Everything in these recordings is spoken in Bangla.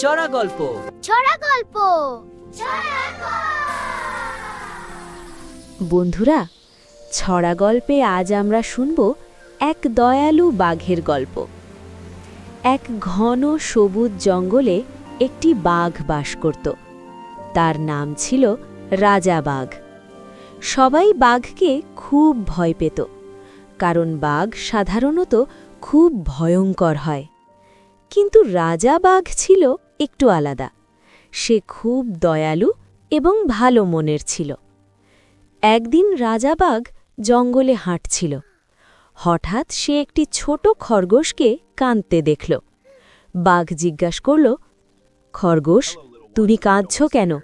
চড়া গল্প। ছড়া গল্প। বন্ধুরা ছড়া গল্পে আজ আমরা শুনব এক দয়ালু বাঘের গল্প। এক ঘন সবুজ জঙ্গলে একটি বাঘ বাস করত। তার নাম ছিল রাজা বাঘ। সবাই বাঘকে খুব ভয় পেত কারণ বাঘ সাধারণত খুব ভয়ঙ্কর হয়। কিন্তু রাজা বাঘ ছিল একটু আলাদা। সে খুব দয়ালু এবং ভালো মনের ছিল। একদিন রাজাবাগ জঙ্গলে হাঁটছিল। হঠাৎ সে একটি ছোট খরগোশকে কাঁদতে দেখল। বাঘ জিজ্ঞাস করল, খরগোশ, তুমি কাঁদছ কেন?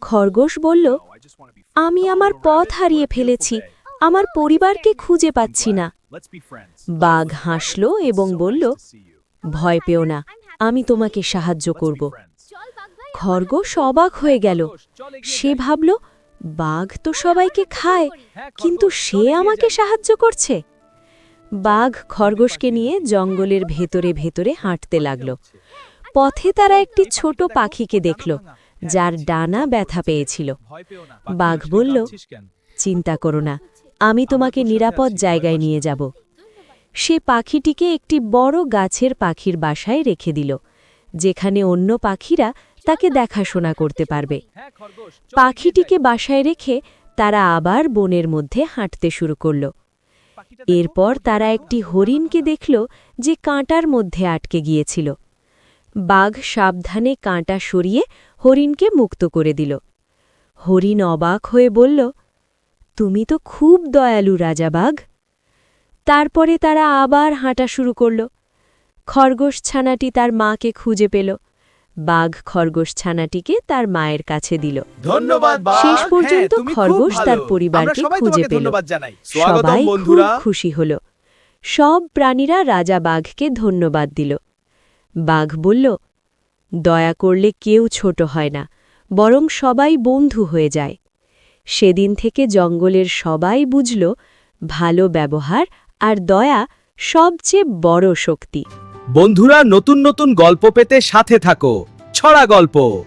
খরগোশ বলল, আমি আমার পথ হারিয়ে ফেলেছি। আমার পরিবারকে খুঁজে পাচ্ছি না। বাঘ হাসল এবং বলল ভয় পেও না আমি তোমাকে সাহায্য করব। খরগোশ অবাক হয়ে গেল। সে ভাবল বাঘ তো সবাইকে খায় কিন্তু সে আমাকে সাহায্য করছে। বাঘ খরগোশকে নিয়ে জঙ্গলের ভেতরে ভেতরে হাঁটতে লাগল। পথে তারা একটি ছোট পাখিকে দেখল যার ডানা ব্যথা পেয়েছিল। বাঘ বলল চিন্তা করো না আমি তোমাকে নিরাপদ জায়গায় নিয়ে যাব। সে পাখিটিকে একটি বড় গাছের পাখির বাসায় রেখে দিল যেখানে অন্য পাখিরা তাকে দেখাশোনা করতে পারবে। পাখিটিকে বাসায় রেখে তারা আবার বনের মধ্যে হাঁটতে শুরু করল। এরপর তারা একটি হরিণকে দেখল যে কাঁটার মধ্যে আটকে গিয়েছিল। বাঘ সাবধানে কাঁটা সরিয়ে হরিণকে মুক্ত করে দিল। হরিণ অবাক হয়ে বলল তুমি তো খুব দয়ালু রাজা বাঘ। তারপরে তারা আবার হাঁটা শুরু করল। খরগোশ ছানাটি তার মাকে খুঁজে পেল। বাঘ খরগোশ ছানাটিকে তার মায়ের কাছে দিল। ধন্যবাদ শেষ পর্যন্ত হ্যাঁ, খুব খরগোশ তার পরিবারকে খুঁজে পেল। সবাই খুব খুশি হল। সব প্রাণীরা রাজা বাঘকে ধন্যবাদ দিল। বাঘ বলল দয়া করলে কেউ ছোট হয় না বরং সবাই বন্ধু হয়ে যায়। সেদিন থেকে জঙ্গলের সবাই বুঝল ভালো ব্যবহার আর দয়া সবচেয়ে বড় শক্তি। বন্ধুরা, নতুন নতুন গল্প পেতে সাথে থাকো। ছড়া গল্প।